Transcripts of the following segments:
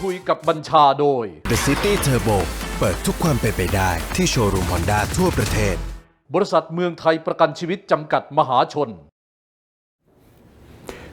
คุยกับบัญชาโดย The City Turbo เปิดทุกความเป็นไปได้ที่โชว์รูมฮอนด้าทั่วประเทศ บริษัทเมืองไทยประกันชีวิตจำกัดมหาชน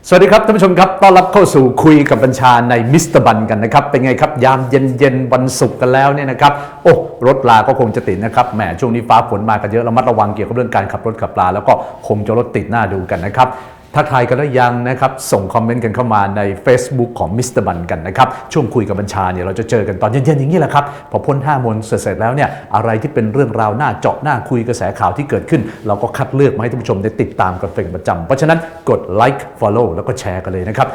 สวัสดีครับท่านผู้ชมครับต้อนรับเข้าสู่คุยกับบัญชาในมิสเตอร์บันกันนะครับเป็นไงครับยามเย็นเย็นๆวันศุกร์กันแล้วเนี่ยนะครับโอ้รถลาก็คงจะติดนะครับแหมช่วงนี้ฟ้าฝนมากันเยอะระมัดระวังเกี่ยวกับเรื่องการขับรถขับลาแล้วก็คงจะรถติดหน้าดูกันนะครับ ทักทายกันได้ยังนะครับ ส่งคอมเมนต์กันเข้ามาใน Facebook ของมิสเตอร์บันกันนะครับ ช่วงคุยกับบัญชาเนี่ยเราจะเจอกันตอนเย็นๆอย่างนี้แหละครับ พอพ้น5โมงเสร็จแล้วเนี่ยอะไรที่เป็นเรื่องราวน่าเจาะหน่าคุยกระแสข่าวที่เกิดขึ้น เราก็คัดเลือกมาให้ท่านผู้ชมได้ติดตามกันเป็นประจำเพราะฉะนั้นกดไลค์ Follow แล้วก็แชร์กันเลยนะครับ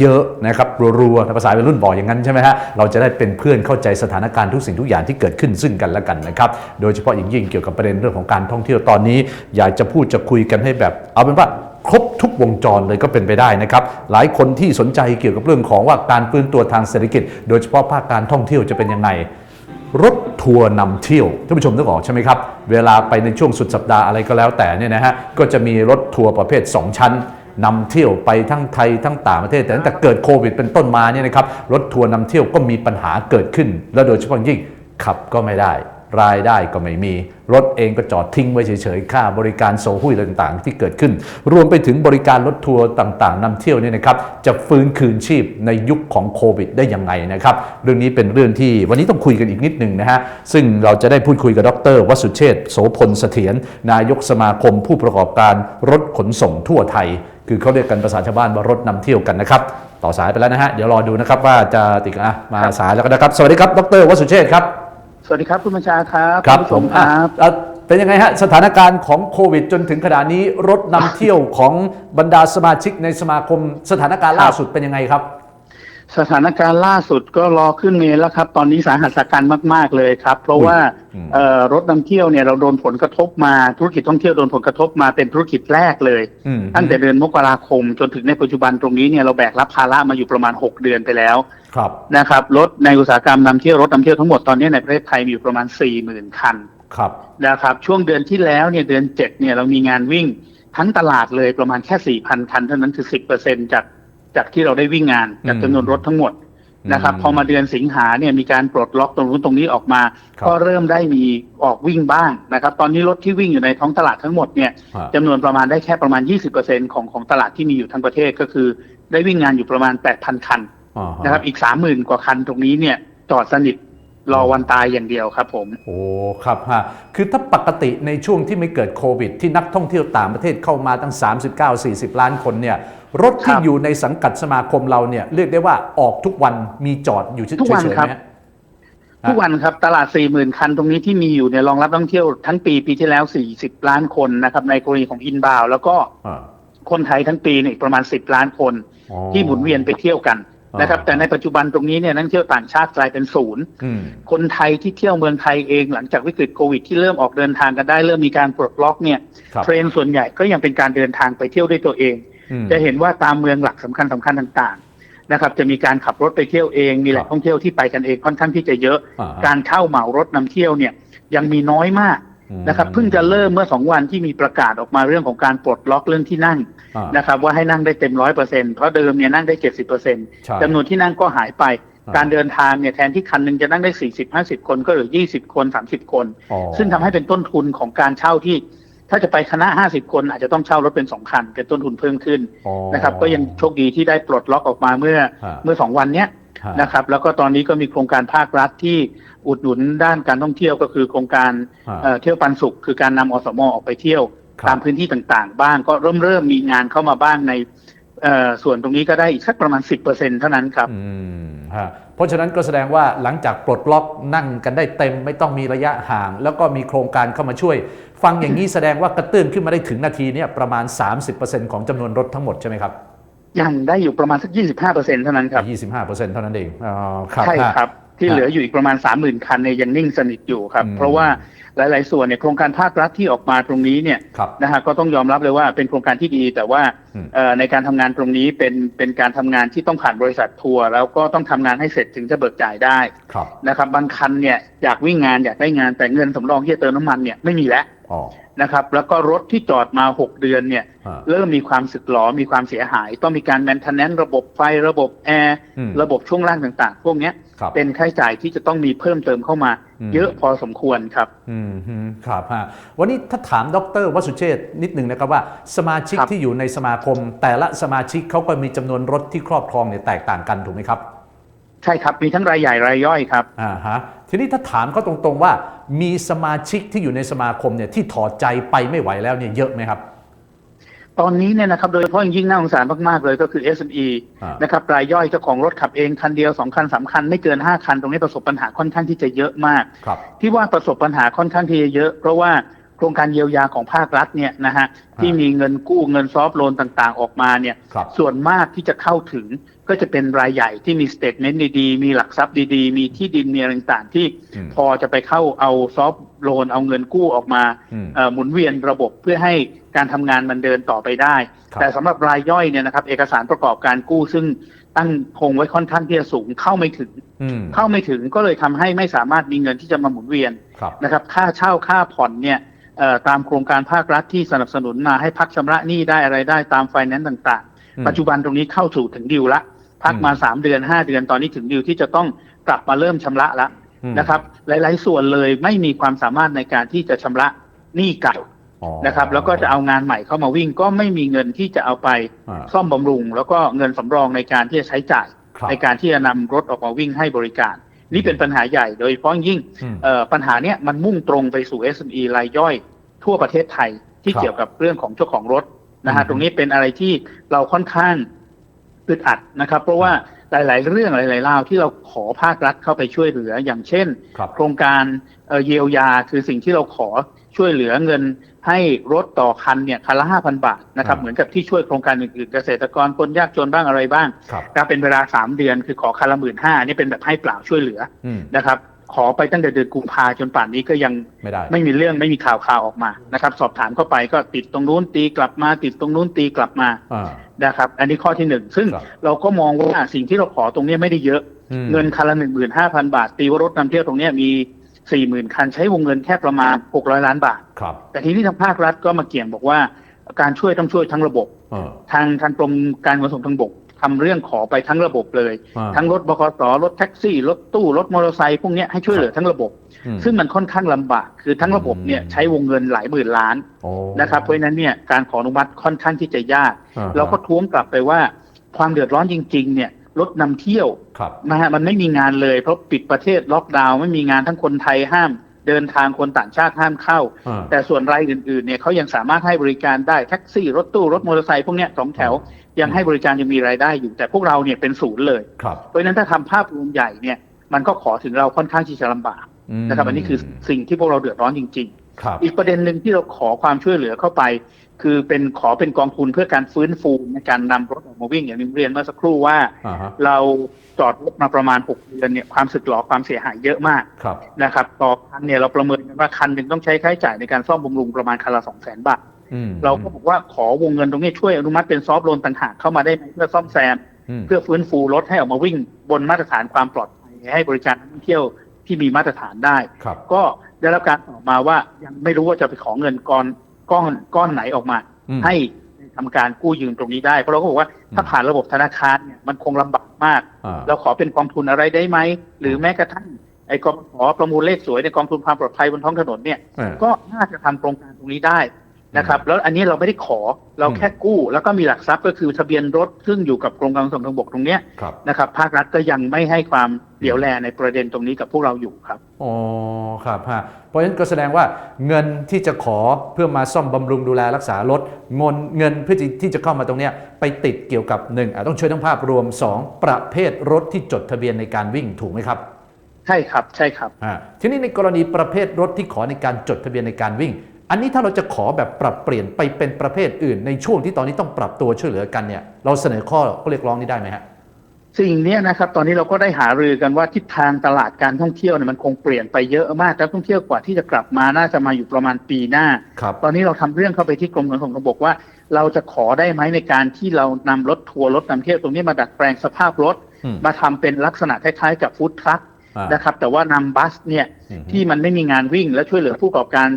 เยอะๆนะครับรัวๆภาษาวัยรุ่นบอกอย่างนั้นใช่ไหมฮะเราจะได้เป็นเพื่อนเข้าใจสถานการณ์ทุกสิ่งทุกอย่างที่เกิดขึ้นซึ่งกันและกันนะครับโดยเฉพาะอย่างยิ่งเกี่ยวกับประเด็นเรื่องของการท่องเที่ยวตอนนี้ อยากจะพูดจะคุยกันให้แบบ เอาเป็นว่า ครบทุกวงจรเลยก็เป็นไปได้นะครับ หลายคนที่สนใจเกี่ยวกับเรื่องของว่าการฟื้นตัวทางเศรษฐกิจ โดยเฉพาะภาคการท่องเที่ยวจะเป็นยังไงรถทัวร์นำเที่ยวท่านผู้ชมนึกออกใช่ไหมครับ เวลาไปในช่วงสุดสัปดาห์อะไรก็แล้วแต่เนี่ยนะฮะก็จะมีรถทัวร์ประเภท 2 ชั้นนำเที่ยวไปทั้งไทยทั้งต่างประเทศ แต่ตั้งแต่เกิดโควิดเป็นต้นมาเนี่ยนะครับรถทัวร์นำเที่ยวก็มีปัญหาเกิดขึ้น และโดยเฉพาะยิ่งขับก็ไม่ได้ รายได้ก็ไม่มี รถเองก็จอดทิ้งไว้เฉยๆ ค่าบริการโซหุ้ยต่างๆ ที่เกิดขึ้น รวมไปถึงบริการรถทัวร์ต่างๆนำเที่ยวเนี่ยนะครับ จะฟื้นคืนชีพในยุคของโควิดได้ยังไงนะครับ เรื่องนี้เป็นเรื่องที่วันนี้ต้องคุยกันอีกนิดหนึ่งนะฮะ ซึ่งเราจะได้พูดคุยกับดรวสุเชษโสพลเสถียรนายกสมาคมผู้ประกอบการรถขนส่งทั่วไทย คือเขาเรียกกันภาษาชาวบ้านว่ารถนำเที่ยวกันนะครับ ต่อสายไปแล้วนะฮะ เดี๋ยวรอดูนะครับว่าจะติดอะมาสายแล้วกันนะครับ สวัสดีครับ ดรวสุเชษครับ สวัสดีครับคุณบัญชาครับครับณผู้ผชมมคอะรับเอ่อเป็นยังไงฮะสถานการณ์ของโควิด จนถึงขณะนี้รถนำเที่ยวของบรรดาสมาชิกในสมาคมสถานการณ์ล่าสุดเป็นยังไงครับ สถานการณ์ล่าสุดก็รอขึ้นเมนแล้วครับ ตอนนี้สาหัสสาการมาก ๆ เลยครับ เพราะว่าอืมเอ่อรถนำเที่ยวเนี่ยเราโดนผลกระทบมาธุรกิจท่องเที่ยวโดนผลกระทบมาเป็นธุรกิจแรกเลยอืมตั้งแต่เดือนมกราคม จนถึงในปัจจุบันตรงนี้เนี่ยเราแบกรับภาระมาอยู่ประมาณ 6 เดือนไปแล้วครับนะครับรถในอุตสาหกรรมนำเที่ยวรถนำเที่ยวทั้งหมดตอนนี้ในประเทศไทยมีอยู่ประมาณ 4 0,000 คันครับนะครับช่วงเดือนที่แล้วเนี่ยเดือนเจ็ดเนี่ยเรามีงานวิ่งทั้งตลาดเลยประมาณแค่สี่พันคันเท่านั้นคือสิบเปอร์เซ็นจาก จากที่เราได้วิ่งงานจากอืมจำนวนรถทั้งหมดนะครับอืมพอมาเดือนสิงหาเนี่ยมีการปลดล็อกตรงนู้นตรงนี้ออกมาครับก็เริ่มได้มีออกวิ่งบ้างนะครับ ตอนนี้รถที่วิ่งอยู่ในท้องตลาดทั้งหมดเนี่ยฮะจำนวนประมาณได้แค่ประมาณ 20%ของของตลาดที่มีอยู่ทั้งประเทศก็คือ ได้วิ่งงานอยู่ประมาณ 8,000 คันอ่าฮนะครับอีก 30,000 กว่าคันตรงนี้เนี่ยจอดสนิทรอวันตายอย่างเดียวครับผมโอ้ครับฮะคือถ้าปกติในช่วงที่ไม่เกิดโควิด ที่นักท่องเที่ยวต่างประเทศเข้ามาตั้ง 39-40 ล้านคนเนี่ย รถที่ครับอยู่ในสังกัดสมาคมเราเนี่ยเรียกได้ว่าออกทุกวันมีจอดอยู่เฉยทุกวันๆครับไหมฮะทุกวันครับตลาด 40,000 คันตรงนี้ที่มีอยู่เนี่ยรองรับนักท่องเที่ยวทั้งปีปีที่แล้ว 40 ล้านคนนะครับในกรณีของอินบาว แล้วก็อ่าคนไทยทั้งปีเนี่ยอีกประมาณ 10 ล้านคนอ๋อที่หมุนเวียนไปเที่ยวกันนะครับอ่าแต่ในปัจจุบันตรงนี้เนี่ยนักท่องเที่ยวต่างชาติกลายเป็นศูนย์อืมคนไทยที่เที่ยวเมืองไทยเองหลังจากวิกฤตโควิด ที่เริ่มออกเดินทางกันได้เริ่มมีการปลดล็อกเนี่ยครับเทรนด์ส่วนใหญ่ก็ยังเป็นการเดินทางไปเที่ยวด้วยตัวเองอืม จะเห็นว่าตามเมืองหลักสำคัญสำคัญต่างๆนะครับ จะมีการขับรถไปเที่ยวเอง มีแหล่คงรับท่องเที่ยวที่ไปกันเองค่อนข้างที่จะเยอะอ่าฮะการเช่าเหมารถนำเที่ยวเนี่ยยังมีน้อยมากอืมนะครับเพิ่งจะเริ่มเมื่อสองวันที่มีประกาศออกมาเรื่องของการปลดล็อกเรื่องที่นั่งอ่านะครับ ว่าให้นั่งได้เต็มร้อยเปอร์เซ็นเพราะเดิมเนี่ยนั่งได้เจ็ดสิบเปอร์เซ็นใช่จำนวนที่นั่งก็หายไปอ่าการเดินทางเนี่ยแทนที่คันหนึ่งจะนั่งได้สี่สิบห้าสิบคนก็เหลือยี่สิบคนสามสิบคนอ๋อซึ่งทำให้เป็นต้นทุนของการเช่าที่ ถ้าจะไปคณะห้าสิบคนอาจจะต้องเช่ารถเป็นสองคัน เป็นต้นทุนเพิ่มขึ้นอ๋อนะครับ ก็ยังโชคดีที่ได้ปลดล็อกออกมาเมื่อฮะเมื่อสองวันเนี้ยฮะนะครับ แล้วก็ตอนนี้ก็มีโครงการภาครัฐที่อุดหนุนด้านการท่องเที่ยวก็คือโครงการฮะเอ่อเที่ยวปันสุข คือการนำอสมออกไปเที่ยวครับตามพื้นที่ต่างๆ บ้างก็เริ่มเริ่มมีงานเข้ามาบ้างในเอ่อ ส่วนตรงนี้ก็ได้อีกสักประมาณ 10%เท่านั้นครับอืมฮะเพราะฉะนั้นก็แสดงว่าหลังจากปลดล็อกนั่งกันได้เต็มไม่ต้องมีระยะห่าง แล้วก็มีโครงการเข้ามาช่วย ฟังอย่างนี้แสดงว่ากระตื้นขึ้นมาได้ถึงนาทีเนี่ยประมาณ 30%ของจำนวนรถทั้งหมดใช่ไหมครับยังได้อยู่ประมาณสัก 25%เท่านั้นครับ 25%เท่านั้นเองอ๋อครับใช่ฮะครับ ที่ครับเหลืออยู่อีกประมาณสามหมื่นคันเนี่ยยังนิ่งสนิทอยู่ครับอืมเพราะว่า หลาย ๆ ส่วนเนี่ยโครงการภาครัฐที่ออกมาตรงนี้เนี่ยครับนะฮะก็ต้องยอมรับเลยว่าเป็นโครงการที่ดี แต่ว่าอืมเอ่อในการทำงานตรงนี้เป็นเป็นการทำงานที่ต้องผ่านบริษัททัวร์แล้วก็ต้องทำงานให้เสร็จถึงจะเบิกจ่ายได้ครับนะครับบางคันเนี่ยอยากวิ่งงานอยากได้งานแต่เงินสำรองที่จะเติมน้ำมันเนี่ยไม่มีแล้วอ๋อ นะครับ แล้วก็รถที่จอดมา6เดือนเนี่ยอ่าเริ่มมีความสึกหรอมีความเสียหาย ต้องมีการแมนเทนแนนระบบไฟระบบแอร์อืมระบบช่วงล่างต่างๆ พวกเนี้ยครับเป็นค่าใช้จ่ายที่จะต้องมีเพิ่มเติมเข้ามาอืมเยอะพอสมควรครับอืมฮึครับฮะวันนี้ถ้าถามดรวสุเชษฐ์นิดหนึ่งนะครับว่า สมาชิกครับที่อยู่ในสมาคม แต่ละสมาชิกเขาก็มีจำนวนรถที่ครอบครองเนี่ยแตกต่างกันถูกไหมครับ ใช่ครับมีทั้งรายใหญ่รายย่อยครับอ่าฮะ ทีนี้ถ้าถามเขาตรงๆว่า มีสมาชิกที่อยู่ในสมาคมเนี่ยที่ถอดใจไปไม่ไหวแล้วเนี่ยเยอะไหมครับ ตอนนี้เนี่ยนะครับโดยเฉพาะอย่างยิ่งน่าสงสารมากๆเลยก็คือ SME อ่านนะครับรายย่อยเจ้าของรถขับเองคันเดียวสองคันสามคัน ไม่เกินห้าคัน ตรงนี้ประสบปัญหาค่อนข้างที่จะเยอะมากครับที่ว่าประสบปัญหาค่อนข้างที่จะเยอะ เพราะว่าโค รงการเยียวยาของภาครัฐเนี่ยนะฮะที่มีเงินกู้เงินซอฟต์โลนต่างๆ ออกมาเนี่ยครับส่วนมากที่จะเข้าถึงก็จะเป็นรายใหญ่ที่มีสเตทเมนต์ดีๆ มีหลักทรัพย์ดีๆ มีที่ดินมีอะไรต่างๆ ที่อืมพอจะไปเข้าเอาซอฟต์โลนเอาเงินกู้ออกมาอืมเอ่อหมุนเวียนระบบเพื่อให้การทำงานมันเดินต่อไปได้ครับแต่สำหรับรายย่อยเนี่ยนะครับเอกสารประกอบการกู้ซึ่งตั้งคงไว้ค่อนข้างที่จะสูงเข้าไม่ถึงอืมเข้าไม่ถึงก็เลยทำให้ไม่สามารถมีเงินที่จะมาหมุนเวียนครับนะครับค่าเช่าค่าผ่อนเนี่ยเอ่อ ตามโครงการภาครัฐที่สนับสนุนมาให้พักชำระหนี้ได้อะไรได้ตามไฟแนนซ์ต่างอืมๆปัจจุบันตรงนี้เข้าสู่ถึงดิวละพักมาอืมสามเดือนห้าเดือนตอนนี้ถึงดิวที่จะต้องกลับมาเริ่มชำระละอืมนะครับ หลาย ๆ ส่วนเลยไม่มีความสามารถในการที่จะชำระหนี้เก่าอ๋อนะครับ แล้วก็จะเอางานใหม่เข้ามาวิ่งก็ไม่มีเงินที่จะเอาไปอ่าซ่อมบำรุง แล้วก็เงินสำรองในการที่จะใช้จ่ายครับในการที่จะนำรถออกมาวิ่งให้บริการ นี่เป็นปัญหาใหญ่โดยเฉพาะยิ่งอืมเอ่อปัญหาเนี้ยมันมุ่งตรงไปสู่ SME รายย่อย ทั่วประเทศไทยที่ครับเกี่ยวกับเรื่องของเจ้าของรถนะอืฮะมตรงนี้เป็นอะไรที่เราค่อนข้างอึดอัดนะครับ เพราะว่า หลาย ๆ เรื่องหลายๆราวที่เราขอภาครัฐเข้าไปช่วยเหลือ อย่างเช่นครับโครงการเอ่อเยียวยาคือสิ่งที่เราขอช่วยเหลือเงินให้รถต่อคันเนี่ยคันละห้าพันบาทนะครับอ่าเหมือนกับที่ช่วยโครงการอื่น ๆ เกษตรกรคนยากจนบ้างอะไรบ้างครับนะเป็นเวลาสามเดือนคือขอคันละหมื่นห้านี่เป็นแบบให้เปล่าช่วยเหลืออืมนะครับ ขอไปตั้งแต่เดือนกุมภาจนป่านนี้ก็ยังไม่ได้ไม่มีเรื่องไม่มีข่าวข่าวออกมานะครับ สอบถามเข้าไปก็ติดตรงนู้นตีกลับมา ติดตรงนู้นตีกลับมาอ่านะครับ อันนี้ข้อที่หนึ่งซึ่งครับเราก็มองว่าสิ่งที่เราขอตรงเนี้ยไม่ได้เยอะอืมเงินคันละหนึ่งหมื่นห้าพันบาท ตีว่ารถนำเที่ยวตรงเนี้ยมีสี่หมื่นคันใช้วงเงินแค่ประมาณหกร้อยล้านบาทครับแต่ทีนี้ทางภาครัฐก็มาเกี่ยงบอกว่า การช่วยต้องช่วยทั้งระบบเออทางทางกรมการขนส่งทางบก ทำเรื่องขอไปทั้งระบบเลยอ่าทั้งรถบขสรถแท็กซี่รถตู้รถมอเตอร์ไซค์พวกเนี้ยให้ช่วยเหลือทั้งระบบอืมซึ่งมันค่อนข้างลำบาก คือทั้งระบบเนี่ยอืมใช้วงเงินหลายหมื่นล้านโอ้นะครับเพราะฉะนั้นเนี่ยการขออนุมัติค่อนข้างที่จะยากอ่าฮะเราก็ท้วงกลับไปว่า ความเดือดร้อนจริง ๆ เนี่ยรถนำเที่ยวครับนะฮะมันไม่มีงานเลยเพราะปิดประเทศล็อกดาวน์ไม่มีงานทั้งคนไทยห้าม เดินทางคนต่างชาติห้ามเข้าอ่าแต่ส่วนรายอื่นๆเนี่ยเขายังสามารถให้บริการได้แท็กซี่รถตู้รถมอเตอร์ไซค์พวกเนี้ยสองแถวยังให้บริการยังมีรายได้อยู่แต่พวกเราเนี่ยเป็นศูนย์เลยครับเพราะฉะนั้นถ้าทำภาพรวมใหญ่เนี่ยมันก็ขอถึงเราค่อนข้างที่จะลำบากมนะครับอันนี้คือสิ่งที่พวกเราเดือดร้อนจริงครับๆ อีกประเด็นหนึ่งที่เราขอความช่วยเหลือเข้าไป คือเป็นขอเป็นกองทุนเพื่อการฟื้นฟูในการนำรถออกมาวิ่งอย่างที่เรียนเมื่อสักครู่ว่าอ่าฮะเราจอดรถมาประมาณ 6 เดือนเนี่ยความสึกหรอความเสียหายเยอะมากครับนะครับต่อคันเนี่ยเราประเมินกันว่าคันหนึ่งต้องใช้ค่าใช้จ่ายในการซ่อมบำรุงประมาณคันละสองแสนบาทอืมเราก็บอกว่าขอวงเงินตรงนี้ช่วยอนุมัติเป็นซอฟต์โลนต่างหากเข้ามาได้ไหมเพื่อซ่อมแซมอืมเพื่อฟื้นฟูรถให้ออกมาวิ่งบนมาตรฐานความปลอดภัยให้บริการนักท่องเที่ยวที่มีมาตรฐานได้ครับก็ ได้รับการตอบมาว่ายังไม่รู้ว่าจะไปขอเงินก้อนก้อนก้อนไหนออกมา อืม ให้ทำการกู้ยืมตรงนี้ได้เพราะเราก็บอกว่าถ้าผ่านระบบธนาคารเนี่ยมันคงลำบากมาก อ่า เราขอเป็นกองทุนอะไรได้ไหม หรือแม้กระทั่งไอ้กองขอประมูลเลขสวยในกองทุนความปลอดภัยบนท้องถนนเนี่ยเออก็น่าจะทำโครงการตรงนี้ได้ นะครับแล้วอันนี้เราไม่ได้ขอเราแค่กู้ แล้วก็มีหลักทรัพย์ก็คือทะเบียนรถซึ่งอยู่กับกรมการขนส่งทางบกตรงเนี้ยครับนะครับภาครัฐก็ยังไม่ให้ความเหลียวแลในประเด็นตรงนี้กับพวกเราอยู่ครับอ๋อครับฮะเพราะฉะนั้นก็แสดงว่าเงินที่จะขอเพื่อมาซ่อมบำรุงดูแลรักษารถเงินเงินเพื่อที่ที่จะเข้ามาตรงเนี้ยไปติดเกี่ยวกับหนึ่งอะต้องช่วยทั้งภาพรวมสองประเภทรถที่จดทะเบียนในการวิ่งถูกไหมครับใช่ครับใช่ครับอ่าทีนี้ในกรณีประเภทรถที่ขอในการจดทะเบียนในการวิ่ง อันนี้ถ้าเราจะขอแบบปรับเปลี่ยนไปเป็นประเภทอื่น ในช่วงที่ตอนนี้ต้องปรับตัวช่วยเหลือกันเนี่ยเราเสนอข้อเรียกร้องนี้ได้ไหมฮะสิ่งเนี้ยนะครับตอนนี้เราก็ได้หารือกันว่าทิศทางตลาดการท่องเที่ยวเนี่ยมันคงเปลี่ยนไปเยอะมากนักท่องเที่ยวกว่าที่จะกลับมาน่าจะมาอยู่ประมาณปีหน้าครับตอนนี้เราทำเรื่องเข้าไปที่กรมขนส่งทางบกว่า เราจะขอได้ไหมในการที่เรานำรถทัวร์รถนำเที่ยวตรงนี้มาดัดแปลงสภาพรถอืมมาทำเป็นลักษณะคล้ายๆ กับฟู้ดทรัคอ่านนะครับแต่ว่านำบัสเนี่ยอืมที่มันไม่มีงานวิ่งและช่วยเหลือผู้ประกอบการ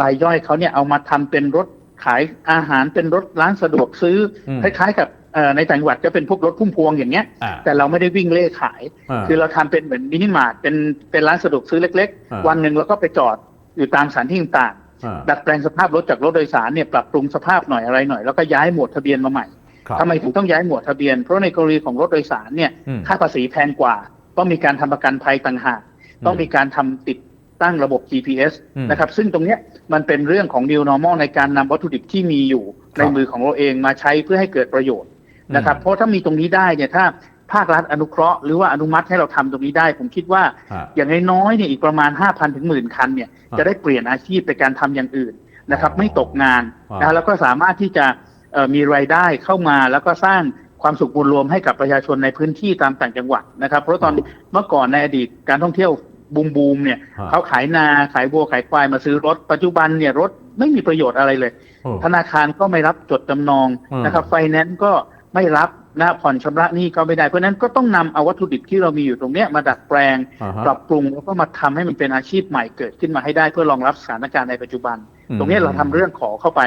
รายย่อยเขาเนี่ยเอามาทำเป็นรถขายอาหารเป็นรถร้านสะดวกซื้ออมคล้ายๆ กับเอ่อในต่างจังหวัดจะเป็นพวกรถพุ่มพวงอย่างเงี้ยอ่าแต่เราไม่ได้วิ่งเล่ขายอ่าคือเราทำเป็นเหมือนมินิมาร์ทเป็นเป็นร้านสะดวกซื้อเล็กอ่าๆวันหนึ่งเราก็ไปจอดอยู่ตามสถานที่ต่างๆอ่าดัดแปลงสภาพรถจากรถโดยสารเนี่ยปรับปรุงสภาพหน่อยอะไรหน่อย แล้วก็ย้ายหมวดทะเบียนมาใหม่ครับทำไมถึงต้องย้ายหมวดทะเบียน เพราะในกรณีของรถโดยสารเนี่ยอืมค่าภาษีแพงกว่า ต้องมีการทำประกันภัยต่างหากต้องมีการทำติด ตั้งระบบ GPS อืมนะครับ ซึ่งตรงเนี้ยมันเป็นเรื่องของ new normal ในการนำวัตถุดิบที่มีอยู่ครับในมือของเราเองมาใช้เพื่อให้เกิดประโยชน์นะครับอืมเพราะถ้ามีตรงนี้ได้เนี่ยถ้าภาครัฐอนุเคราะห์หรือว่าอนุมัติให้เราทำตรงนี้ได้ ผมคิดว่าอ่าอย่างน้อยๆเนี่ยอีกประมาณ 5,000ถึงหมื่นคันเนี่ยอ่าจะได้เปลี่ยนอาชีพไปการทำอย่างอื่นนะครับอ๋อไม่ตกงานอ่านะแล้วก็สามารถที่จะเอ่อมีรายได้เข้ามาแล้วก็สร้างความสุขมวลรวมให้กับประชาชนในพื้นที่ตามต่างจังหวัดนะครับ เพราะตอนเมื่อก่อนในอดีตการท่องเที่ยว บูมบูมๆเนี่ยอ่าเขาขายนาขายวัวขายควายมาซื้อรถปัจจุบันเนี่ยรถไม่มีประโยชน์อะไรเลยโอ้ธนาคารก็ไม่รับจดจำนองอืมนะครับไฟแนนซ์ก็ไม่รับนะผ่อนชำระหนี้ก็ไม่ได้เพราะฉะนั้นก็ต้องนำเอาวัตถุดิบที่เรามีอยู่ตรงเนี้ยมาดัดแปลงอ่าฮะปรับปรุงแล้วก็มาทำให้มันเป็นอาชีพใหม่เกิดขึ้นมาให้ได้เพื่อรองรับสถานการณ์ในปัจจุบันอืมตรงเนี้ยเราทำเรื่องขอเข้าไป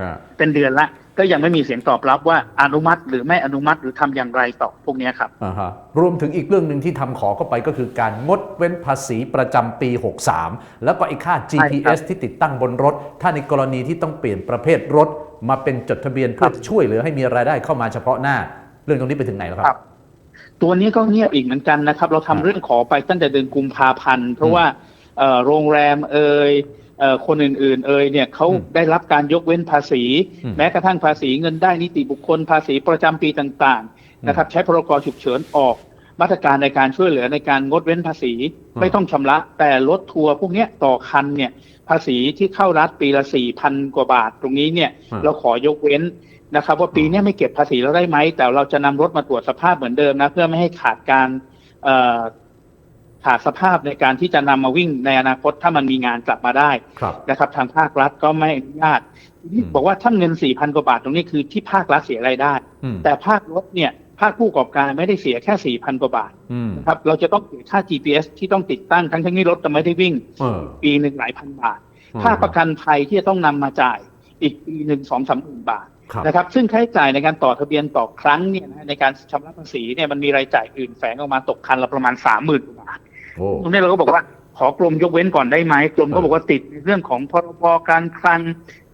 อ่าเป็นเดือนละ ก็ยังไม่มีเสียงตอบรับว่าอนุมัติ หรือไม่อนุมัติหรือทำอย่างไรต่อพวกเนี้ยครับอ่าฮะรวมถึงอีกเรื่องหนึ่งที่ทำขอเข้าไปก็คือการงดเว้นภาษีประจำปี 63 แล้วก็ไอ้ค่า GPS ที่ติดตั้งบนรถ ถ้าในกรณีที่ต้องเปลี่ยนประเภทรถ มาเป็นจดทะเบียนเพื่อช่วยเหลือให้มีรายได้เข้ามาเฉพาะหน้า เรื่องตรงนี้ไปถึงไหนแล้วคครัรับบตัวนี้ก็เงียบอีกเหมือนกันนะครับ เราทำอ่าเรื่องขอไปตั้งแต่เดือนกุมภาพันธ์เพราะอืมว่าเอ่อโรงแรมเอ่ยเอ่อ คนอื่น ๆ เอ่ยเนี่ยเขาอืมได้รับการยกเว้นภาษีอืมแม้กระทั่งภาษีเงินได้นิติบุคคลภาษีประจำปีต่างๆนะครับ ใช้พรกฉุกเฉินออกมาตรการในการช่วยเหลือในการงดเว้นภาษีอืมไม่ต้องชำระ แต่รถทัวร์พวกเนี้ยต่อคันเนี่ยภาษีที่เข้ารัฐปีละสี่พันกว่าบาท ตรงนี้เนี่ยอืมเราขอยกเว้นนะครับว่าปีเนี้ยไม่เก็บภาษีเราได้ไหม แต่เราจะนำรถมาตรวจสภาพเหมือนเดิมนะ เพื่อไม่ให้ขาดการเอ่อ ขาดสภาพในการที่จะนำมาวิ่งในอนาคตถ้ามันมีงานกลับมาได้ครับนะครับ ทางภาครัฐก็ไม่อนุญาตทีนี้อืมบอกว่าถ้าเงินสี่พันกว่าบาทตรงนี้คือที่ภาครัฐเสียรายได้อืมแต่ภาครถเนี่ยภาคผู้ประกอบการไม่ได้เสียแค่สี่พันกว่าบาทอืมนะครับเราจะต้องเสียค่า GPS ที่ต้องติดตั้งทั้งที่รถจะไม่ได้วิ่งเออปีหนึ่งหลายพันบาทอืมค่าประกันภัยที่จะต้องนำมาจ่ายอีกปีหนึ่งสองสามหมื่นบาทครับนะครับซึ่งค่าใช้จ่ายในการต่อทะเบียนต่อครั้งเนี่ยนะในการชำระภาษีเนี่ยมันมีรายจ่ายอื่นแฝงออกมาตกคันละประมาณสามหมื่นบาทโอ้ ตรงนี้เราก็บอกว่าขอกรมยกเว้นก่อนได้ไหมกรมก็บอกว่าติดในเรื่องของพรบการคลัง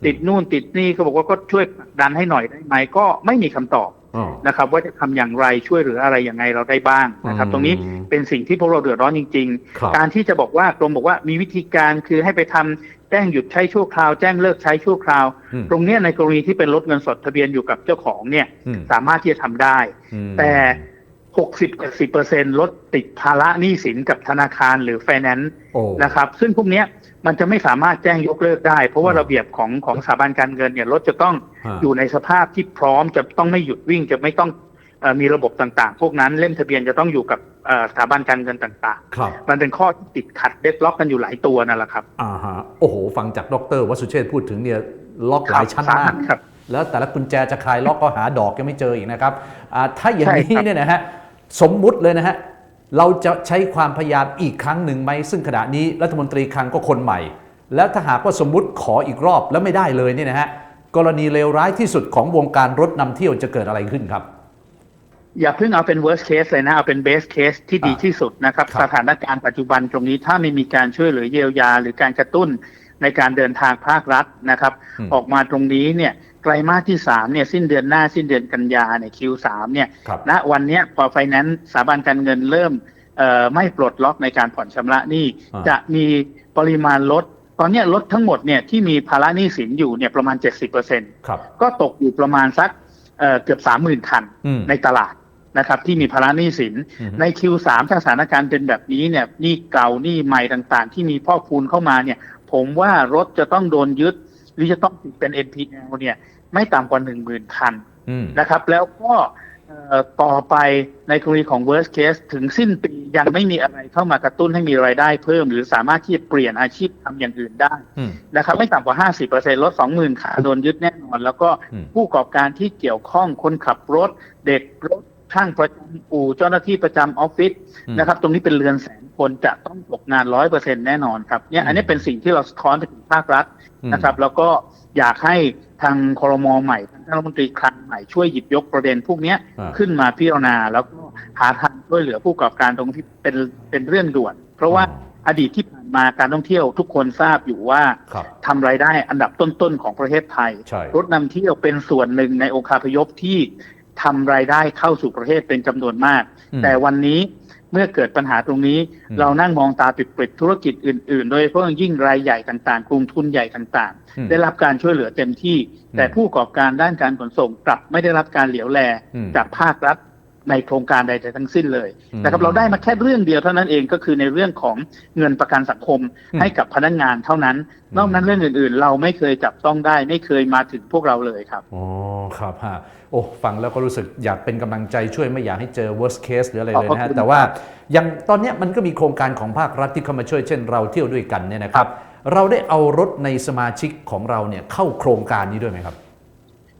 ติดนู่นติดนี่ก็บอกว่าก็ช่วยผลักดันให้หน่อยได้ไหมก็ไม่มีคำตอบอ๋อนะครับ ว่าจะทำอย่างไรช่วยเหลืออะไรยังไงเราได้บ้างนะครับอืมตรงนี้เป็นสิ่งที่พวกเราเดือดร้อนจริงครับๆการที่จะบอกว่ากรมบอกว่ามีวิธีการคือให้ไปทำแจ้งหยุดใช้ชั่วคราวแจ้งเลิกใช้ชั่วคราวอืมตรงเนี้ยในกรณีที่เป็นรถเงินสดทะเบียนอยู่กับเจ้าของเนี่ยอืมสามารถที่จะทำได้อืมแต่ 60 70เปอร์เซ็นลดติดภาระหนี้สินกับธนาคารหรือไฟแนนซ์โอ้นะครับ ซึ่งพวกเนี้ยมันจะไม่สามารถแจ้งยกเลิกได้ เพราะว่าอืมระเบียบของของสถาบันการเงินเนี่ยรถจะต้องฮะอยู่ในสภาพที่พร้อมจะต้องไม่หยุดวิ่งจะไม่ต้องเออมีระบบต่างๆ พวกนั้นเล่มทะเบียนจะต้องอยู่กับเอ่อสถาบันการเงินต่างครับๆมันเป็นข้อที่ติดขัดเด็ดล็อกกันอยู่หลายตัวนั่นแหละครับอ่าฮะโอ้โห ฟังจากดรวสุเชษฐ์พูดถึงเนี่ยล็อกหลายชั้นสมากหัสครับแล้วแต่ละกุญแจจะคลายล็อกก็หาดอกยังไม่เจออีกนะครับอ่าถ้าอย่างใช่นี้ครับเนี่ยนะฮะ สมมุติเลยนะฮะ เราจะใช้ความพยายามอีกครั้งหนึ่งไหม ซึ่งขณะนี้รัฐมนตรีคลังก็คนใหม่ แล้วถ้าหากว่าสมมุติขออีกรอบแล้วไม่ได้เลยเนี่ยนะฮะกรณีเลวร้ายที่สุดของวงการรถนำเที่ยวจะเกิดอะไรขึ้นครับอย่าเพิ่งเอาเป็น worst case เลยนะ เอาเป็น best case ที่ดีอ่าที่สุดนะครับครับ สถานการณ์ปัจจุบันตรงนี้ถ้าไม่มีการช่วยเหลือเยียวยา หรือการกระตุ้นในการเดินทางภาครัฐนะครับอืมออกมาตรงนี้เนี่ย ไตรมาสที่สามเนี่ยสิ้นเดือนหน้าสิ้นเดือนกันยาเนี่ย Q3 เนี่ยครับณวันเนี้ยพอไฟแนนซ์สถาบันการเงินเริ่มเอ่อไม่ปลดล็อกในการผ่อนชำระหนี้อ่าจะมีปริมาณรถตอนเนี้ยรถทั้งหมดเนี่ยที่มีภาระหนี้สินอยู่เนี่ยประมาณ 70%ครับก็ตกอยู่ประมาณสักเอ่อเกือบ 30,000 คันอืมในตลาดนะครับที่มีภาระหนี้สินอือฮึใน Q3 ถ้าสถานการณ์เป็นแบบนี้เนี่ยหนี้เก่าหนี้ใหม่ต่างๆ ที่มีพ่อคูณเข้ามาเนี่ย ผมว่ารถจะต้องโดนยึด หรือจะต้องติดเป็น NPL เนี่ยไม่ต่ำกว่า10,000คันอืมนะครับ แล้วก็เอ่อต่อไปในกรณีของ worst case ถึงสิ้นปียังไม่มีอะไรเข้ามากระตุ้นให้มีรายได้เพิ่ม หรือสามารถที่จะเปลี่ยนอาชีพทำอย่างอื่นได้อืมนะครับไม่ต่ำกว่า 50%ลด 20,000ขาโดนยึดแน่นอน แล้วก็อืมผู้ประกอบการที่เกี่ยวข้องคนขับรถ เด็กรถ ช่างประจำอู่เจ้าหน้าที่ประจำออฟฟิศนะครับ ตรงนี้เป็นเรือนแสนคนจะต้องตกงานร้อยเปอร์เซ็นแน่นอนครับเนี่ยอันนี้เป็นสิ่งที่เราสะท้อนไปถึงภาครัฐอืมนะครับ แล้วก็อยากให้ทางคอรมอใหม่ท่านรัฐมนตรีคลังใหม่ช่วยหยิบยกประเด็นพวกเนี้ยอ่าขึ้นมาพิจารณาแล้วก็หาทางช่วยเหลือผู้ประกอบการตรงที่เป็นเป็นเรื่องด่วน เพราะว่าอดีตที่ผ่านมาการท่องเที่ยวทุกคนทราบอยู่ว่าครับทำรายได้อันดับต้นๆของประเทศไทยใช่รถนำเที่ยวเป็นส่วนหนึ่งในองคาพยพที่ ทำรายได้เข้าสู่ประเทศเป็นจำนวนมากอืมแต่วันนี้เมื่อเกิดปัญหาตรงนี้อืมเรานั่งมองตาปิดๆธุรกิจอื่น ๆ โดยเฉพาะอย่างยิ่งรายใหญ่ต่างๆกลุ่มทุนใหญ่ต่างอืมๆได้รับการช่วยเหลือเต็มที่อืมแต่ผู้ประกอบการด้านการขนส่งกลับไม่ได้รับการเหลียวแลอืมจากภาครัฐ ในโครงการใดๆทั้งสิ้นเลยอืมนะครับเราได้มาแค่เรื่องเดียวเท่านั้นเองก็คือในเรื่องของเงินประกันสังคมอืมให้กับพนักงานเท่านั้น นอกนั้นเรื่องอื่น ๆ เราไม่เคยจับต้องได้ไม่เคยมาถึงพวกเราเลยครับอ๋อครับฮะโอ้ฟังแล้วก็รู้สึกอยากเป็นกำลังใจช่วยไม่อยากให้เจอ worst case หรืออะไรเลยนะขอบฮะคุณแต่ว่าครับอย่างตอนเนี้ยมันก็มีโครงการของภาครัฐที่เข้ามาช่วยเช่นเราเที่ยวด้วยกันเนี่ยนะครับ เราได้เอารถในสมาชิกของเราเนี่ยเข้าโครงการนี้ด้วยไหมครับ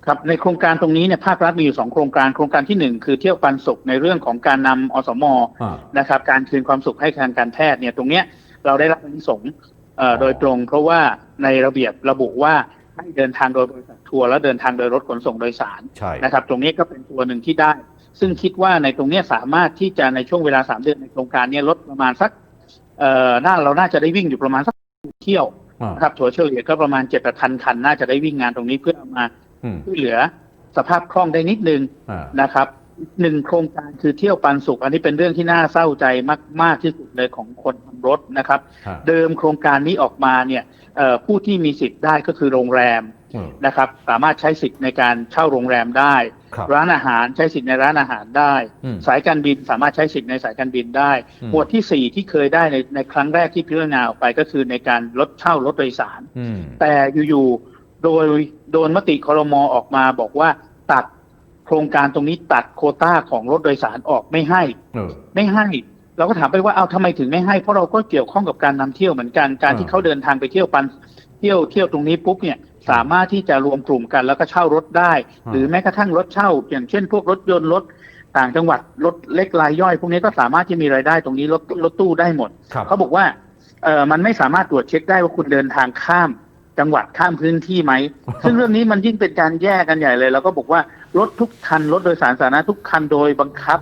ครับในโครงการตรงนี้เนี่ยภาครัฐมีอยู่สองโครงการ โครงการที่หนึ่งคือเที่ยวปันสุขในเรื่องของการนำอสมอ่านะครับ การคืนความสุขให้ทางการแพทย์เนี่ยตรงเนี้ยเราได้รับอนิสงส์เอ่อโดยตรง เพราะว่าในระเบียบระบุว่าให้เดินทางโดยบริษัททัวร์และเดินทางโดยรถขนส่งโดยสารใช่นะครับ ตรงนี้ก็เป็นตัวหนึ่งที่ได้ ซึ่งคิดว่าในตรงเนี้ยสามารถที่จะในช่วงเวลาสามเดือนในโครงการเนี้ลดประมาณสักเอ่อน่าเราน่าจะได้วิ่งอยู่ประมาณสักเที่ยวอ่านะครับถัวเฉลี่ยก็ประมาณเจ็ดพันคันน่าจะได้วิ่งงานตรงนี้เพื่อเอามา อืมช่วยเหลือสภาพคล่องได้นิดนึงอ่านะครับหนึ่งโครงการคือเที่ยวปันสุข อันนี้เป็นเรื่องที่น่าเศร้าใจมาก ๆ ที่สุดเลยของคนทำรถนะครับฮะเดิมโครงการนี้ออกมาเนี่ยเอ่อผู้ที่มีสิทธิ์ได้ก็คือโรงแรมอืมนะครับ สามารถใช้สิทธิ์ในการเช่าโรงแรมได้ครับร้านอาหารใช้สิทธิ์ในร้านอาหารได้อืมสายการบินสามารถใช้สิทธิ์ในสายการบินได้อืมหมวดที่สี่ที่เคยได้ในในครั้งแรกที่พิจารณาออกไปก็คือในการลดเช่ารถโดยสารอืมแต่อยู่ๆ โดยโดนมติครมออกมาบอกว่าตัดโครงการตรงนี้ตัดโควต้าของรถโดยสารออกไม่ให้เออไม่ให้ เราก็ถามไปว่าเอาทำไมถึงไม่ให้เพราะเราก็เกี่ยวข้องกับการนำเที่ยวเหมือนกันการที่อ่าเขาเดินทางไปเที่ยวปันเที่ยวเที่ยวตรงนี้ปุ๊บเนี่ยสามารถที่จะรวมกลุ่มกันแล้วก็เช่ารถได้อ่าหรือแม้กระทั่งรถเช่า อย่างเช่น พวกรถยนต์รถต่างจังหวัดรถเล็กรายย่อยพวกนี้ก็สามารถที่มีรายได้ตรงนี้รถรถตู้ได้หมดครับเขาบอกว่าเออมันไม่สามารถตรวจเช็คได้ว่าคุณเดินทางข้าม จังหวัดข้ามพื้นที่ไหม ซึ่งเรื่องนี้มันยิ่งเป็นการแยกกันใหญ่เลย แล้วก็บอกว่ารถทุกคันรถโดยสารสาธารณะทุกคันโดยบังคับ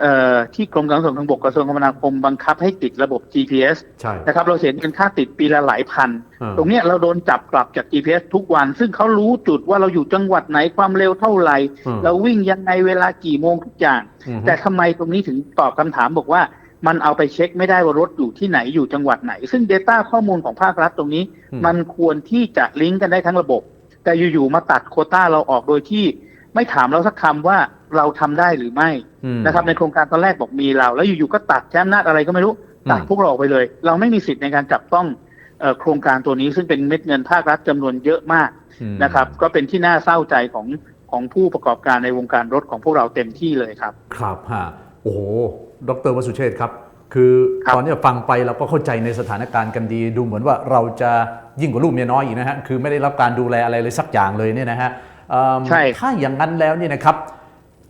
เอ่อที่กรมการขนส่งทางบกกระทรวงคมนาคมบังคับให้ติดระบบ GPS ใช่นะครับ เราเสียเงินค่าติดปีละหลายพันอ่าตรงเนี้ยเราโดนจับกลับจาก GPS ทุกวัน ซึ่งเขารู้จุดว่าเราอยู่จังหวัดไหนความเร็วเท่าไหร่อืมเราวิ่งยังไงเวลากี่โมงทุกอย่างอือฮึแต่ทำไมตรงนี้ถึงตอบคำถามบอกว่า มันเอาไปเช็คไม่ได้ว่ารถอยู่ที่ไหนอยู่จังหวัดไหน ซึ่ง Data ข้อมูลของภาครัฐตรงนี้อืมมันควรที่จะลิงก์กันได้ทั้งระบบ แต่อยู่ๆมาตัดโควต้าเราออกโดยที่ ไม่ถามเราสักคำว่าเราทำได้หรือไม่อืมนะครับ ในโครงการตอนแรกบอกมีเรา แล้วอยู่ๆก็ตัดแช้อำนาจอะไรก็ไม่รู้อืมตัดพวกเราออกไปเลย เราไม่มีสิทธิ์ในการจับต้องเอ่อโครงการตัวนี้ซึ่งเป็นเม็ดเงินภาครัฐจำนวนเยอะมากอืมนะครับ ก็เป็นที่น่าเศร้าใจของของผู้ประกอบการในวงการรถของพวกเราเต็มที่เลยครับ ครับฮะ โอ้โห ดรวสุเชษฐ์ครับ คือครับตอนเนี้ยฟังไปเราก็เข้าใจในสถานการณ์กันดี ดูเหมือนว่าเราจะยิ่งกว่าลูกเมียน้อยอีกนะฮะ คือไม่ได้รับการดูแลอะไรเลยสักอย่างเลยเนี่ยนะฮะเอิ่มใช่ถ้าอย่างนั้นแล้วเนี่ยนะครับ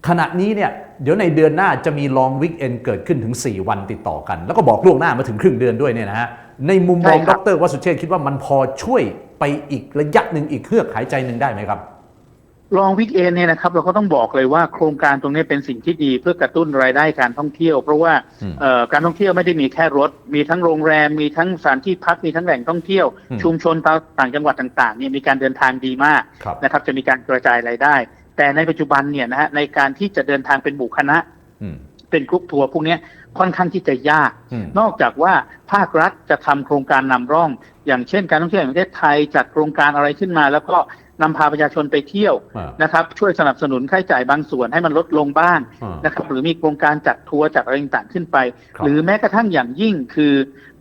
ขณะนี้เนี่ยเดี๋ยวในเดือนหน้าจะมีลองวิกเอนเกิดขึ้นถึง 4 วันติดต่อกัน แล้วก็บอกล่วงหน้ามาถึงครึ่งเดือนด้วยเนี่ยนะฮะ ในมุมมองใช่คดรับรวสุเชษฐ์คิดว่ามันพอช่วยไปอีกระยะหนึ่งอีกเฮือกหายใจหนึ่งได้ไหมครับ ลองวิกเอนเนี่ยนะครับเราก็ต้องบอกเลยว่าโครงการตรงนี้เป็นสิ่งที่ดีเพื่อกระตุ้นรายได้การท่องเที่ยว เพราะว่าอืมเอ่อการท่องเที่ยวไม่ได้มีแค่รถ มีทั้งโรงแรม มีทั้งสถานที่พักมีทั้งแหล่งท่องเที่ยวอืมชุมชนต่างจังหวัดต่างๆเนี่ยมีการเดินทางดีมากครับนะครับจะมีการกระจายรายได้ แต่ในปัจจุบันเนี่ยนะฮะในการที่จะเดินทางเป็นหมู่คณะอืมเป็นกรุ๊ปทัวร์พวกเนี้ยค่อนข้างที่จะยากอืมนอกจากว่าภาครัฐจะทำโครงการนำร่อง อย่างเช่น การท่องเที่ยวแห่งประเทศไทยจัดโครงการอะไรขึ้นมา แล้วก็ นำพาประชาชนไปเที่ยวอ่านะครับ ช่วยสนับสนุนค่าใช้จ่ายบางส่วนให้มันลดลงบ้างอ่านนะครับ หรือมีโครงการจัดทัวร์จัดอะไรต่างๆขึ้นไปครับหรือแม้กระทั่งอย่างยิ่งคือ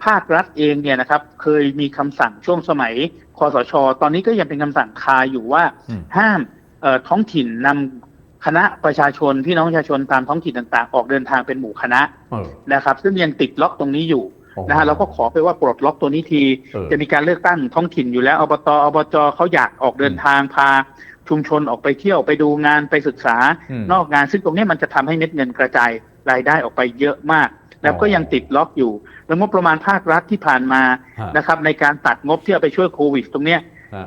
ภาครัฐเองเนี่ยนะครับ เคยมีคำสั่งช่วงสมัยคอสช ตอนนี้ก็ยังเป็นคำสั่งคาอยู่ว่าอืมห้ามเอ่อท้องถิ่นนำคณะประชาชนพี่น้องประชาชนตามท้องถิ่นต่างๆ ออกเดินทางเป็นหมู่คณะเออนะครับ ซึ่งยังติดล็อกตรงนี้อยู่โอ้ นะฮะเราก็ขอไปว่าปลดล็อกตัวนี้ทีเออจะมีการเลือกตั้งท้องถิ่นอยู่แล้วอบตอบจเขาอยากออกเดินทางพาชุมชนออกไปเที่ยวไปดูงานไปศึกษาอืมนอกงาน ซึ่งตรงเนี้ยมันจะทำให้เม็ดเงินกระจายรายได้ออกไปเยอะมาก แล้วก็อ๋อยังติดล็อกอยู่ แล้วงบประมาณภาครัฐที่ผ่านมาฮะนะครับในการตัดงบที่เอาไปช่วยโควิด ตรงเนี้ยฮะ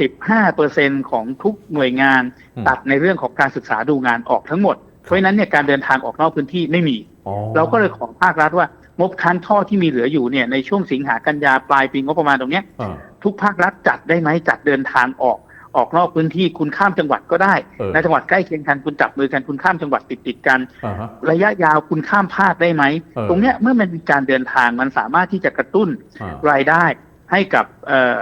95เปอร์เซ็นของทุกหน่วยงานอืมตัดในเรื่องของการศึกษาดูงานออกทั้งหมด เพราะฉะนั้นเนี่ยการเดินทางออกนอกพื้นที่ไม่มีอ๋อเราก็เลยขอภาครัฐว่า งบค้างท่อที่มีเหลืออยู่เนี่ยในช่วงสิงหากันยาปลายปีงบประมาณตรงเนี้ยเออทุกภาครัฐจัดได้ไหมจัดเดินทางออกออกนอกพื้นที่คุณข้ามจังหวัดก็ได้เออในจังหวัดใกล้เคียงกันคุณจับมือกันคุณข้ามจังหวัดติดติดๆกันอ่าฮะระยะยาวคุณข้ามภาคได้ไหมเออตรงเนี้ยเมื่อมันมีการเดินทางมันสามารถที่จะกระตุ้นอ่ารายได้ให้กับเอ่อ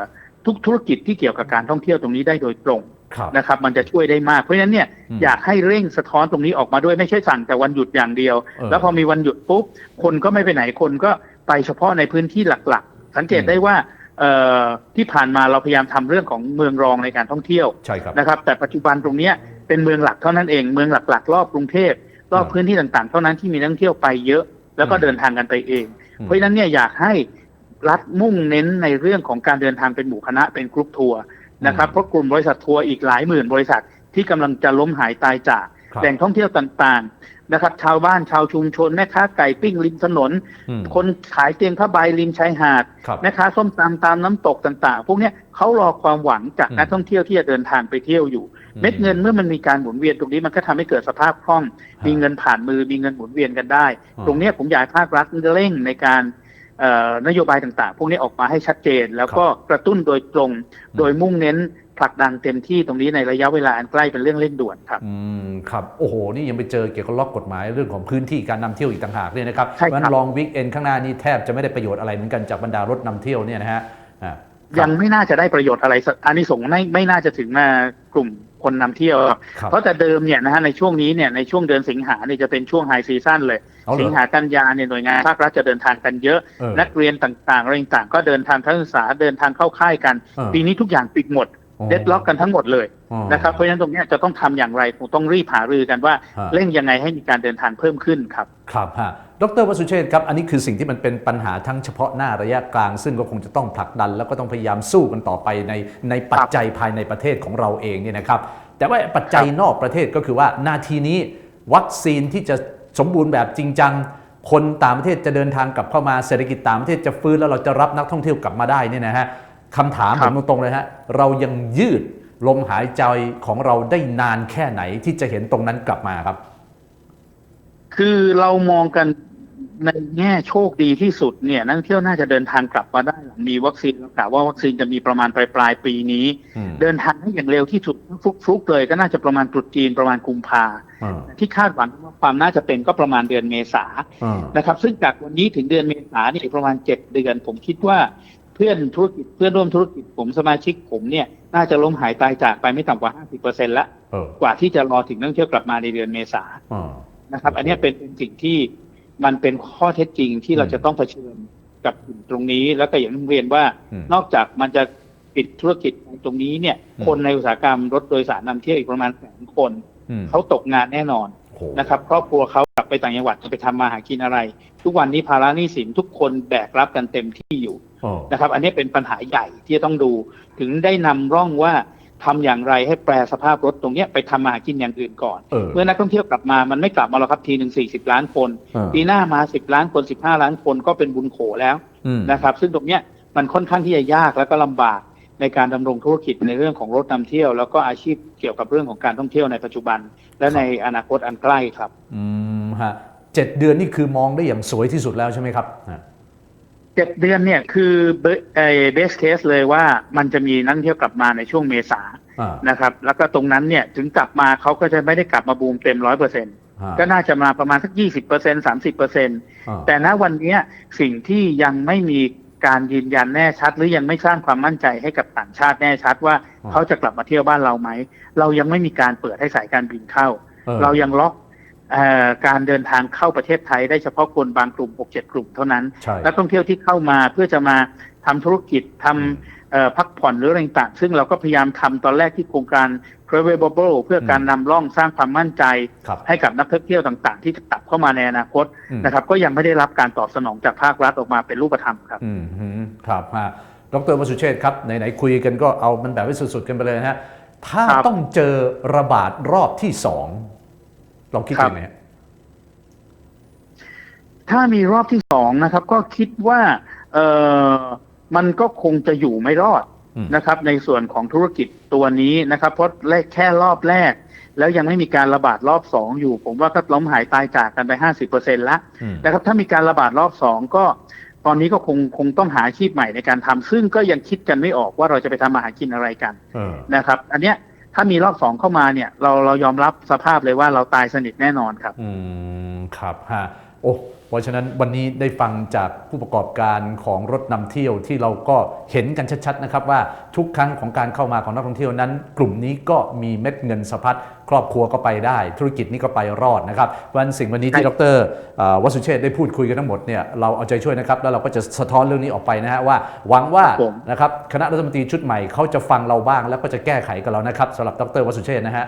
ทุกธุรกิจที่เกี่ยวกับการท่องเที่ยวตรงนี้ได้โดยตรงครับ นะครับ มันจะช่วยได้มากเพราะฉะนั้นเนี่ยอืมอยากให้เร่งสะท้อนตรงนี้ออกมาด้วยไม่ใช่สั่งแต่วันหยุดอย่างเดียวเออแล้วพอมีวันหยุดปุ๊บคนก็ไม่ไปไหนคนก็ไปเฉพาะในพื้นที่หลักๆ สังเกตอืมได้ว่าเอ่อที่ผ่านมาเราพยายามทำเรื่องของเมืองรองในการท่องเที่ยวใช่ครับนะครับ แต่ปัจจุบันตรงเนี้ยเป็นเมืองหลักเท่านั้นเองเมืองหลักๆ รอบกรุงเทพรอบอืมพื้นที่ต่างๆ เท่านั้นที่มีนักท่องเที่ยวไปเยอะ แล้วก็อืมเดินทางกันไปเองอืมเพราะฉะนั้นเนี่ยอยากให้รัฐมุ่งเน้นในเรื่องของการเดินทางเป็นหมู่คณะเป็นกรุ๊ปทัวร์ นะครับเพราะกลุ่มบริษัททัวร์อีกหลายหมื่นบริษัทที่กำลังจะล้มหายตายจากครับแหล่งท่องเที่ยวต่างๆนะครับ ชาวบ้านชาวชุมชนแม่ค้าไก่ปิ้งริมถนนอืมคนขายเตียงผ้าใบริมชายหาดครับแม่ค้าส้มตำตามน้ำตกต่าง ๆ พวกเนี้ยเขารอความหวังจากอืมนักท่องเที่ยวที่จะเดินทางไปเที่ยวอยู่อืมเม็ดเงินเมื่อมันมีการหมุนเวียนตรงนี้มันก็ทำให้เกิดสภาพคล่องฮะมีเงินผ่านมือมีเงินหมุนเวียนกันได้อ่าตรงเนี้ยผมอยากให้ภาครัฐเร่งในการเอ่อ นโยบายต่างๆ พวกนี้ออกมาให้ชัดเจน แล้วก็กระตุ้นโดยตรง โดยมุ่งเน้นผลักดันเต็มที่ตรงนี้ในระยะเวลาอันใกล้เป็นเรื่องเร่งด่วนครับอืมครับโอ้โหนี่ยังไปเจอเกี่ยวกับล็อกกฎหมายเรื่องของพื้นที่การนำเที่ยวอีกต่างหากเนี่ยนะครับใช่ครับมันลองวิกเอนข้างหน้านี่แทบจะไม่ได้ประโยชน์อะไรเหมือนกันจากบรรดารถนำเที่ยวเนี่ยนะฮะอ่าครับยังไม่น่าจะได้ประโยชน์อะไรสักอันนี้สงส์ไม่ไม่น่าจะถึงมากลุ่ม คนนำเที่ยวหรอกครับเพราะแต่เดิมเนี่ยนะฮะในช่วงนี้เนี่ยในช่วงเดือนสิงหาเนี่ยจะเป็นช่วงไฮซีซั่นเลยเอาเหรอสิงหากันยาเนี่ยหน่วยงานภาครัฐจะเดินทางกันเยอะเออนักเรียนต่างๆอะไรต่างๆก็เดินทางทัศนศึกษาเดินทางเข้าค่ายกันเออปีนี้ทุกอย่างปิดหมดอ๋อเด็ดล็อกกันทั้งหมดเลยอ๋อนะครับเพราะฉะนั้นตรงเนี้ยจะต้องทำอย่างไรคงต้องรีบหารือกันว่าฮะเร่งยังไงให้มีการเดินทางเพิ่มขึ้นครับ ครับฮะ ดรวสุเชษฐ์ครับ อันนี้คือสิ่งที่มันเป็นปัญหาทั้งเฉพาะหน้าระยะกลาง ซึ่งก็คงจะต้องผลักดัน แล้วก็ต้องพยายามสู้กันต่อไปในในปัจจัยภายในประเทศของเราเองเนี่ยนะครับ แต่ว่าปัจจัยนอกประเทศก็คือว่านาทีนี้วัคซีนที่จะสมบูรณ์แบบจริงจังคนต่างประเทศจะเดินทางกลับเข้ามาเศรษฐกิจต่างประเทศจะฟื้นแล้วเราจะรับนักท่องเที่ยวกลับมาได้เนี่ยนะฮะคำถามผมตรงๆเลยฮะเรายังยืดลมหายใจของเราได้นานแค่ไหนที่จะเห็นตรงนั้นกลับมาครับ คือเรามองกัน ในแง่โชคดีที่สุดเนี่ยนักท่องเที่ยวน่าจะเดินทางกลับมาได้หลังมีวัคซีนแล้วกะว่าวัคซีนจะมีประมาณปลายปลายๆปีนี้อืมเดินทางให้อย่างเร็วที่สุดฟลุกๆเลยก็น่าจะประมาณตรุษจีนประมาณกุมภาอ่าที่คาดหวังว่าความน่าจะเป็นก็ประมาณเดือนเมษาอ่านะครับ ซึ่งจากวันนี้ถึงเดือนเมษาเนี่ยอีกประมาณเจ็ดเดือน ผมคิดว่าเพื่อนธุรกิจเพื่อนร่วมธุรกิจผมสมาชิกผมเนี่ยน่าจะล้มหายตายจากไปไม่ต่ำกว่า50%ละเออกว่าที่จะรอถึงนักท่องเที่ยวกลับมาในเดือนเมษาอ่านะครับ อันเนี้ยเป็นเป็นสิ่งที่ มันเป็นข้อเท็จจริงที่เราอืมจะต้องเผชิญกับกลุ่มตรงนี้แล้วก็อย่างที่เรียนว่าอืมนอกจากมันจะปิดธุรกิจตรงนี้เนี่ยอืมคนในอุตสาหกรรมรถโดยสารนำเที่ยวอีกประมาณแสนคนอืมเขาตกงานแน่นอนโอ้โหนะครับครอบครัวเขากลับไปต่างจังหวัดจะไปทำมาหากินอะไร ทุกวันนี้ภาระหนี้สินทุกคนแบกรับกันเต็มที่อยู่อ๋อนะครับ อันนี้เป็นปัญหาใหญ่ที่จะต้องดู ถึงได้นำร่องว่า ทำอย่างไรให้แปลสภาพรถตรงเนี้ยไปทำมาหากินอย่างอื่นก่อนเออ เมื่อนักท่องเที่ยวกลับมามันไม่กลับมาหรอกครับทีหนึ่งสี่สิบล้านคน เออปีหน้ามาสิบล้านคนสิบห้าล้านคนก็เป็นบุญโขแล้วอืมนะครับ ซึ่งตรงเนี้ยมันค่อนข้างที่จะยากแล้วก็ลำบากในการดำรงธุรกิจในเรื่องของรถนำเที่ยว แล้วก็อาชีพเกี่ยวกับเรื่องของการท่องเที่ยวในปัจจุบัน และในอนาคตอันใกล้ครับ อืมฮะเจ็ดเดือนนี่คือมองได้อย่างสวยที่สุดแล้วใช่ไหมครับอะ เจ็ดเดือนเนี่ยคือเบสเคสเลยว่ามันจะมีนักท่องเที่ยวกลับมาในช่วงเมษาอ่านะครับ แล้วก็ตรงนั้นเนี่ยถึงกลับมาเขาก็จะไม่ได้กลับมาบูมเต็มร้อยเปอร์เซ็นฮะก็น่าจะมาประมาณสักยี่สิบเปอร์เซ็นสามสิบเปอร์เซ็นอ่าแต่ณวันเนี้ยสิ่งที่ยังไม่มีการยืนยันแน่ชัด หรือยังไม่สร้างความมั่นใจให้กับต่างชาติแน่ชัดว่าเขาจะกลับมาเที่ยวบ้านเราไหม เรายังไม่มีการเปิดให้สายการบินเข้าออเรายังล็อกเอ่อ การเดินทางเข้าประเทศไทยได้เฉพาะคนบางกลุ่มหกเจ็ดกลุ่มเท่านั้นใช่นักท่องเที่ยวที่เข้ามาเพื่อจะมาทำธุรกิจทำเอ่อพักผ่อนหรืออะไรต่างๆซึ่งเราก็พยายามทำตอนแรกที่โครงการ Travel Bubble เพื่อการนำร่องสร้างความมั่นใจครับให้กับนักท่องเที่ยวต่างๆ ที่จะกลับเข้ามาในอนาคตอืมนะครับก็ยังไม่ได้รับการตอบสนองจากภาครัฐออกมาเป็นรูปธรรมครับอืมฮึครับฮะดรวสุเชษฐ์ครับไหนๆคุยกันก็เอามันแบบให้สุดๆกันไปเลยนะฮะถ้าครับต้องเจอระบาดรอบที่สอง เราคิดครับยังไงฮะถ้ามีรอบที่สองนะครับ ก็คิดว่าเออมันก็คงจะอยู่ไม่รอดอืมนะครับ ในส่วนของธุรกิจตัวนี้นะครับ เพราะแรกแค่รอบแรก แล้วยังไม่มีการระบาดรอบสองอยู่ ผมว่าก็ล้มหายตายจากกันไปห้าสิบเปอร์เซ็นต์ละอืมนะครับ ถ้ามีการระบาดรอบสองก็ตอนนี้ก็คงคงต้องหาอาชีพใหม่ในการทำซึ่งก็ยังคิดกันไม่ออกว่าเราจะไปทำมาหากินอะไรกันเออนะครับ อันเนี้ย ถ้ามีรอบสองเข้ามาเนี่ย เราเรายอมรับสภาพเลยว่าเราตายสนิทแน่นอนครับ อืมครับฮะโอ้ เพราะฉะนั้นวันนี้ได้ฟังจากผู้ประกอบการของรถนำเที่ยวที่เราก็เห็นกันชัดๆนะครับว่าทุกครั้งของการเข้ามาของนักท่องเที่ยวนั้น กลุ่มนี้ก็มีเม็ดเงินสะพัดครอบครัวก็ไปได้ ธุรกิจนี้ก็ไปรอดนะครับวันสิ่งวันนี้ที่ดรเอ่อวสุเชษฐ์ได้พูดคุยกันทั้งหมดเนี่ยเราเอาใจช่วยนะครับแล้วเราก็จะสะท้อนเรื่องนี้ออกไปนะฮะว่า หวังว่าครับผมนะครับคณะรัฐมนตรีชุดใหม่เขาจะฟังเราบ้าง แล้วก็จะแก้ไขกับเรานะครับสำหรับดรวสุเชษฐ์นะฮะ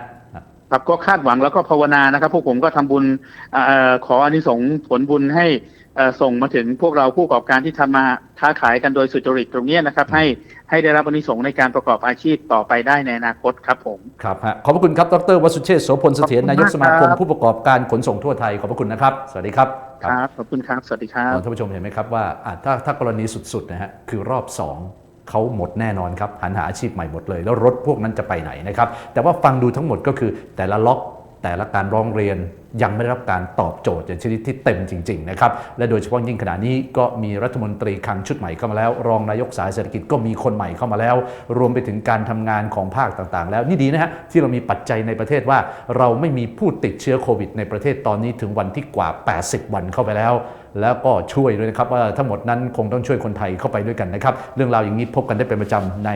ครับก็คาดหวังแล้วก็ภาวนานะครับ พวกผมก็ทำบุญเออขออานิสงส์ผลบุญให้เอ่อส่งมาถึงพวกเราผู้ประกอบการที่ทำมาค้าขายกันโดยสุจริตตรงเนี้ยนะครับ ให้ให้ได้รับอานิสงส์ในการประกอบอาชีพต่อไปได้ในอนาคตครับผมครับฮะขอบพระคุณครับดรวสุเชษฐ์โสพลเสถียรขอบคุณนายกสมาคมมากครับผู้ประกอบการขนส่งทั่วไทยขอบพระคุณนะครับ สวัสดีครับครับขอบคุณครับสวัสดีครับท่านผู้ชมเห็นไหมครับว่าอะถ้าถ้ากรณีสุดๆนะฮะคือรอบ2 เขาหมดแน่นอนครับหันหาอาชีพใหม่หมดเลย แล้วรถพวกนั้นจะไปไหนนะครับ แต่ว่าฟังดูทั้งหมดก็คือแต่ละล็อกแต่ละการร้องเรียนยังไม่ได้รับการตอบโจทย์อย่างชนิดที่เต็มจริงๆนะครับและโดยเฉพาะยิ่งขณะนี้ก็มีรัฐมนตรีคลังชุดใหม่เข้ามาแล้ว รองนายกสายเศรษฐกิจก็มีคนใหม่เข้ามาแล้ว รวมไปถึงการทำงานของภาคต่างๆ แล้วนี่ดีนะฮะที่เรามีปัจจัยในประเทศว่า เราไม่มีผู้ติดเชื้อโควิดในประเทศตอนนี้ถึงวันที่กว่า 80 วันเข้าไปแล้ว แล้วก็ช่วยด้วยนะครับว่าทั้งหมดนั้นคงต้องช่วยคนไทยเข้าไปด้วยกันนะครับ เรื่องราวอย่างนี้พบกันได้เป็นประจำใน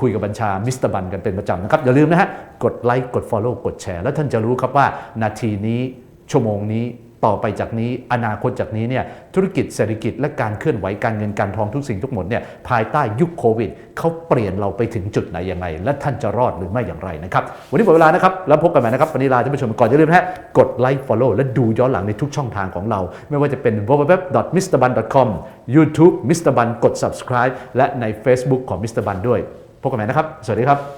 คุยกับบัญชามิสเตอร์บันกันเป็นประจำนะครับ อย่าลืมนะฮะกดไลค์กด Follow กดแชร์ แล้วท่านจะรู้ครับว่านาทีนี้ชั่วโมงนี้ ต่อไปจากนี้อนาคตจากนี้เนี่ยธุรกิจเศรษฐกิจและการเคลื่อนไหวการเงินการทองทุกสิ่งทุกหมดเนี่ยภายใต้ยุคโควิดเขาเปลี่ยนเราไปถึงจุดไหนอย่างไรและท่านจะรอดหรือไม่อย่างไรนะครับ วันนี้หมดเวลานะครับ แล้วพบกันใหม่นะครับวันนี้ลาท่านผู้ชมก่อนอย่าลืมนะฮะกดไลค์ Follow และดูย้อนหลังในทุกช่องทางของเรา ไม่ว่าจะเป็น www.mrban.com YouTube Mr. Ban กด subscribe และใน Facebook ของ Mr. Ban ด้วยพบกันใหม่นะครับ สวัสดีครับ